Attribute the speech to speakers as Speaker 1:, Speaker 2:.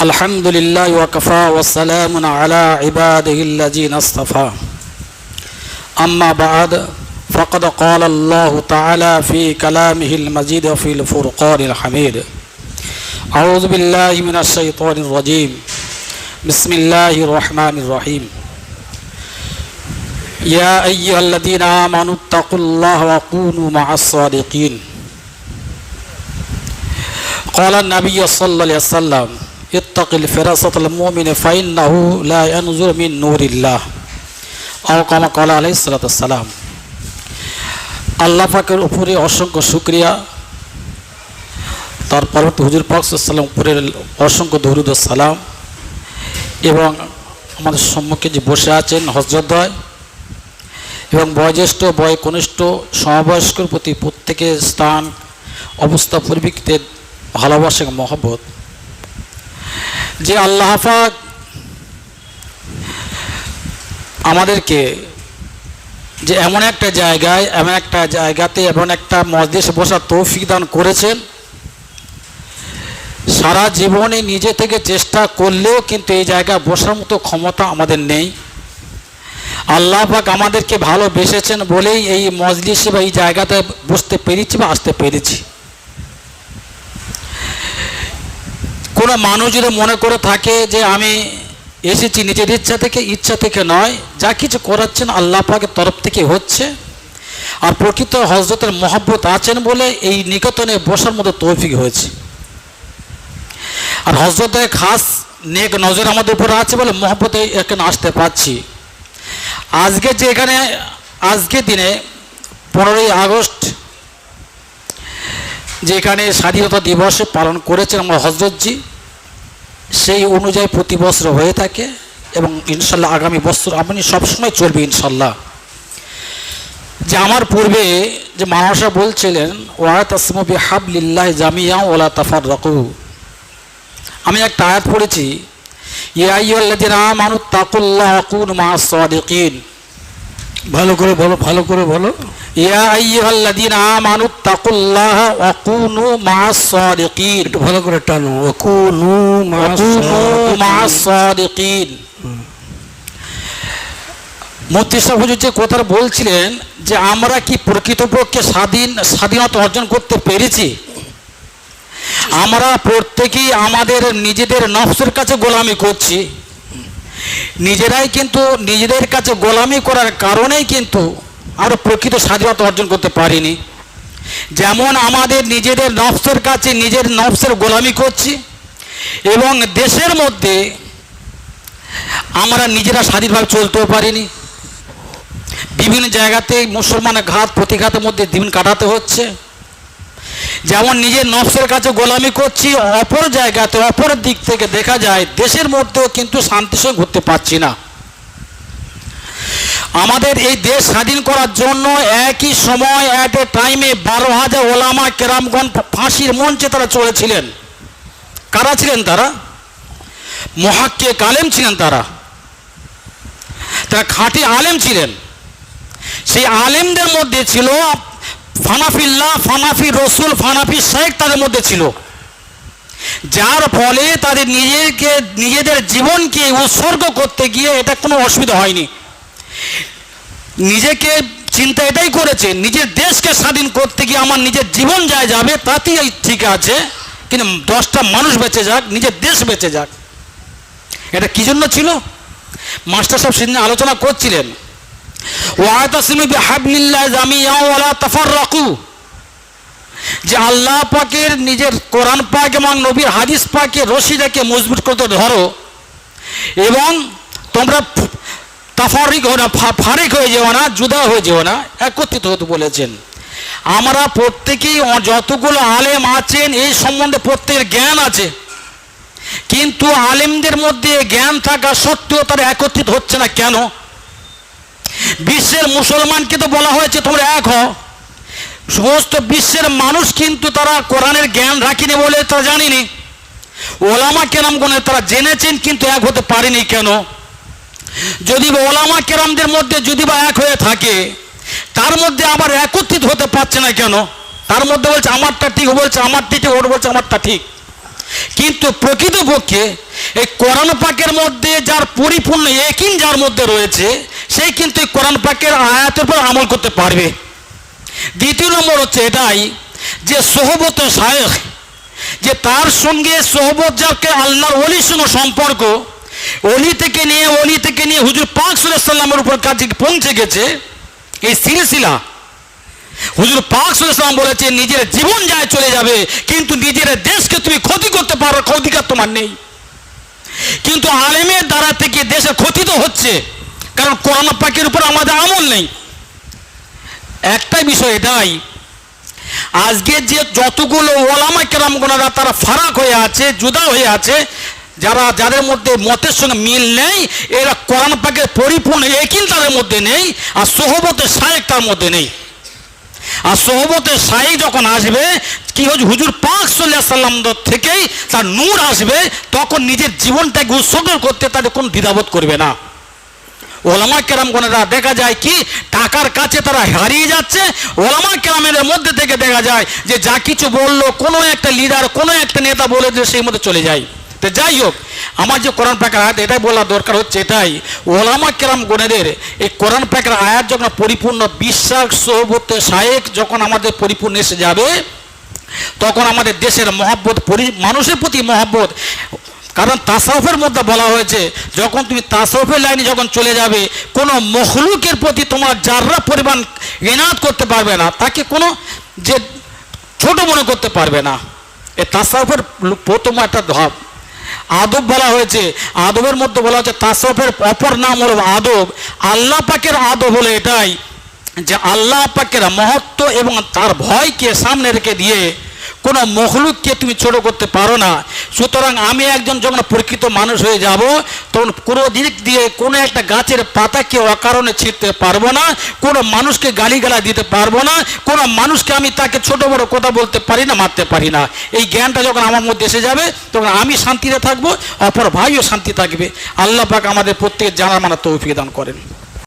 Speaker 1: الحمد لله وكفى والسلام على عباده الذين اصطفى. أما بعد فقد قال الله تعالى في كلامه المجيد وفي الفرقان الحميد. أعوذ بالله من الشيطان الرجيم. بسم الله الرحمن الرحيم. يا أيها الذين آمنوا اتقوا الله وكونوا مع الصادقين. قال النبي صلى الله عليه وسلم ইত্তাকিল ফেরাসাতাল মুমিনে ফাইন্নাহু লা ইয়ানজুর মিন নূরিল্লাহ। আও কামা কালা আলাইহিস সালাতু সালাম আল্লাহ পাকের উপরে অসংখ্য শুকরিয়া। তার পরবর্তী হুজুর পাকসাল্লাম উপরের অসংখ্য দরুদ সালাম। এবং আমাদের সম্মুখে যে বসে আছেন হজরদ্দয় এবং বয়োজ্যেষ্ঠ বয় কনিষ্ঠ সমবয়স্কর প্রতি প্রত্যেকের স্থান, অবস্থা পরিপ্রেক্ষিতে ভালোবাসা মহব্বত। যে আল্লাহ পাক আমাদেরকে যে এমন একটা জায়গায়, এমন একটা জায়গাতে, এমন একটা মজলিসে বসার তৌফিক দান করেছেন। সারা জীবনে নিজে থেকে চেষ্টা করলেও কিন্তু এই জায়গায় বসার মতো ক্ষমতা আমাদের নেই। আল্লাহ পাক আমাদেরকে ভালোবেসেছেন বলেই এই মজলিসে বা এই জায়গাতে বসতে পেরেছি বা আসতে পেরেছি। কোনো মানুষ যদি মনে করে থাকে যে আমি এসেছি নিজের ইচ্ছা থেকে ইচ্ছা থেকে নয়, যা কিছু করাচ্ছেন আল্লাহ পাকের তরফ থেকে হচ্ছে। আর প্রকৃত হজরতের মহব্বত আছেন বলে এই নিকটনে বসার মতো তৌফিক হয়েছে। আর হজরতের খাস নেক নজর আমাদের উপরে আছে বলে মহব্বতে এখানে আসতে পারছি। আজকে যে এখানে আজকে দিনে পনেরোই আগস্ট যে এখানে স্বাধীনতা দিবস পালন করেছেন আমার হজরতজি সেই অনুযায়ী প্রতি বছর হয়ে থাকে এবং ইনশাল্লাহ আগামী বছর আপনি সবসময় চলবে ইনশাল্লাহ। যে আমার পূর্বে যে মানুষরা বলছিলেন, ওয়া আসমবি হাবলিল্লাহ জামিয়া ওলা তাফার রকু আমি একটা আয়াত পড়েছি ইয়াইয়াল্লাযিনা আমানু তাকুল্লাহ কুন মা সাদিকিন
Speaker 2: ভালো করে বলো ভালো করে বলো।
Speaker 1: ইয়া আইয়ুহাল্লাযীনা আমানু তাকুল্লাহ ওয়া কুনু মাআস সাদিকিন।
Speaker 2: একটু ভালো করে টানো ওয়া
Speaker 1: কুনু মাআস সাদিকিন। মুফতি সাহেব যে কথা বলছিলেন যে আমরা কি প্রকৃতপক্ষে স্বাধীন স্বাধীনতা অর্জন করতে পেরেছি? আমরা প্রত্যেকেই আমাদের নিজেদের নফসের কাছে গোলামি করছি। নিজেরাই কিন্তু নিজেদের কাছে গোলামি করার কারণেই কিন্তু আরও প্রকৃত স্বাধীনতা অর্জন করতে পারিনি। যেমন আমাদের নিজেদের নফসের কাছে নিজের নফসের গোলামি করছি এবং দেশের মধ্যে আমরা নিজেরা স্বাধীনভাবে চলতেও পারিনি। বিভিন্ন জায়গাতে মুসলমানের ঘাত, প্রতিঘাতের মধ্যে দিন কাটাতে হচ্ছে। যেমন নিজের নফসের কাছে গোলামি করছি, অপর জায়গাতে, অপর দিক থেকে দেখা যায়, দেশের মধ্যেও কিন্তু শান্তির সঙ্গে ঘুরতে পারছি না। আমাদের এই দেশ স্বাধীন করার জন্য একই সময় অ্যাট এ টাইমে বারো হাজার ওলামা কেরামগণ ফাঁসির মঞ্চে তারা চলেছিলেন কারা ছিলেন তারা? মহাক্কে কালেম ছিলেন তারা। তারা খাঁটি আলেম ছিলেন। সেই আলেমদের মধ্যে ছিল ফানাফিল্লাহ, ফানাফি রসুল, ফানাফি শেখ তাদের মধ্যে ছিল। যার ফলে তাদের নিজেকে, নিজেদের জীবনকে উৎসর্গ করতে গিয়ে এটা কোনো অসুবিধা হয়নি। নিজেকে চিন্তা এটাই করেছে, নিজের দেশকে স্বাধীন করতে গিয়ে আমার নিজের জীবন যায় যাবে, তাতেই ঠিক আছে। কিন্তু দশটা মানুষ বেঁচে যাক, নিজের দেশ বেঁচে যাক। এটা কি জন্য ছিল? মাস্টার সাহেব সেদিন আলোচনা করছিলেন। ওয়াতাসিমু বিহাবলিল্লাহ জামিয়া ওয়ালা তাফাররাকু। যে আল্লাহ পাকের নিজের কোরআন পাক এবং নবীর হাদিস পাকে রশিদাকে মজবুত করতে ধরো এবং তোমরা তাফারিক হো না ফারিক হয়ে যেও না, জুদা হয়ে যেও না, একত্রিত হতে বলেছেন। আমরা প্রত্যেকেই যতগুলো আলেম আছেন, এই সম্বন্ধে প্রত্যেকের জ্ঞান আছে। কিন্তু আলেমদের মধ্যে জ্ঞান থাকা সত্ত্বেও তারা একত্রিত হচ্ছে না। কেন? বিশ্বের মুসলমানকে তো বলা হয়েছে তোমরা এক হ সমস্ত বিশ্বের মানুষ কিন্তু তারা কোরআনের জ্ঞান রাখিনি বলে তারা জানিনি। ওলামা কেরাম গুণে তারা জেনেছেন কিন্তু এক হতে পারেনি কেন? যদি বা ওলামা কেরামদের মধ্যে যদি বা এক হয়ে থাকে, তার মধ্যে আবার একত্রিত হতে পারছে না কেন? তার মধ্যে বলছে, আমারটা ঠিক বলছে আমার ঠিক, ওর বলছে, আমারটা ঠিক। কিন্তু প্রকৃতপক্ষে এই কোরআন পাকের মধ্যে যার পরিপূর্ণ একিন যার মধ্যে রয়েছে সেই কিন্তু কোরআন পাকের আয়াতের উপর আমল করতে পারবে। দ্বিতীয় নম্বর হচ্ছে এটাই যে সোহবত শায়েখ, যে তার সঙ্গে সোহবত যাকে আল্লাহর অলির সঙ্গে সম্পর্ক অলি থেকে নিয়ে অলি থেকে নিয়ে হুজুর পাক সাল্লামের উপর কাছে পৌঁছে গেছে, এই সিলসিলা। হুজুর পাক সাল্লাম বলেছে, নিজের জীবন যায় চলে যাবে, কিন্তু নিজের দেশকে তুমি ক্ষতি করতে পারো অধিকার তোমার নেই। কিন্তু আলেমের দ্বারা থেকে দেশের ক্ষতি তো হচ্ছে। কারণ কোরআন পাকের উপর আমাদের আমল নেই। একটাই বিষয় এটাই, আজকে যে যতগুলো ওলামা কেরামগোনারা তারা ফারাক হয়ে আছে, জুদা হয়ে আছে, যারা যাদের মধ্যে মতের সঙ্গে মিল নেই, এরা কোরআন পাকের পরিপূর্ণ একিন তাদের মধ্যে নেই, আর সোহবতের সাহেব তার মধ্যে নেই। আর সোহবতের সাই যখন আসবে, কি হচ্ছে, হুজুর পাক সাল্লাহ সাল্লাম থেকেই তার নূর আসবে, তখন নিজের জীবনটাকে উৎসর্গ করতে তাদের কোনো দ্বিধাবোধ করবে না। ওলামা কেরামগণেরা দেখা যায় কি? টাকার কাছে তারা হারিয়ে যাচ্ছে। ওলামা কেরামের মধ্যে থেকে দেখা যায় যে যা কিছু বলল, কোনো একটা লিডার কোনো একটা নেতা বলে যে সেই মধ্যে চলে যায়। তো যাই হোক, আমার যে কোরআন পাকের আয়াত, এটাই বলা দরকার হচ্ছে এটাই। ওলামা কেরাম গণেদের, এই কোরআন পাকের আয়াত যখন পরিপূর্ণ বিশ্বাস সহবতে সাহেক যখন আমাদের পরিপূর্ণ এসে যাবে, তখন আমাদের দেশের মহাব্বত মানুষের প্রতি মহাব্বত কারণ তাসাউফের মধ্যে বলা হয়েছে, যখন তুমি তাসাউফের লাইনে যখন চলে যাবে, কোনো মখলুকের প্রতি তোমার যাররা পরিমাণ এনাদ করতে পারবে না, তাকে কোনো যে ছোট মনে করতে পারবে না। এ তাসাউফের প্রথম একটা ধাপ। আদব বলা হয়েছে, আদবের মধ্যে বলা হচ্ছে তাসাউফের অপর নাম হলো আদব। আল্লাহ পাকের আদব হলো এটাই যে আল্লাহ পাকের মহত্ব এবং তার ভয়কে সামনে রেখে দিয়ে কোনো মখলুককে তুমি ছোট করতে পারো না। সুতরাং আমি একজন যখন প্রকৃত মানুষ হয়ে যাব, তখন কোনো দিক দিয়ে কোনো একটা গাছের পাতাকে অকারণে ছিঁড়তে পারব না, কোনো মানুষকে গালিগালা দিতে পারব না, কোনো মানুষকে আমি তাকে ছোট বড় কথা বলতে পারি না, মারতে পারি না। এই জ্ঞানটা যখন আমার মধ্যে এসে যাবে, তখন আমি শান্তিতে থাকব, অপর ভাইও শান্তি থাকবে। আল্লাহ পাক আমাদের প্রত্যেকের জানার মানা তৌফিক দান করেন।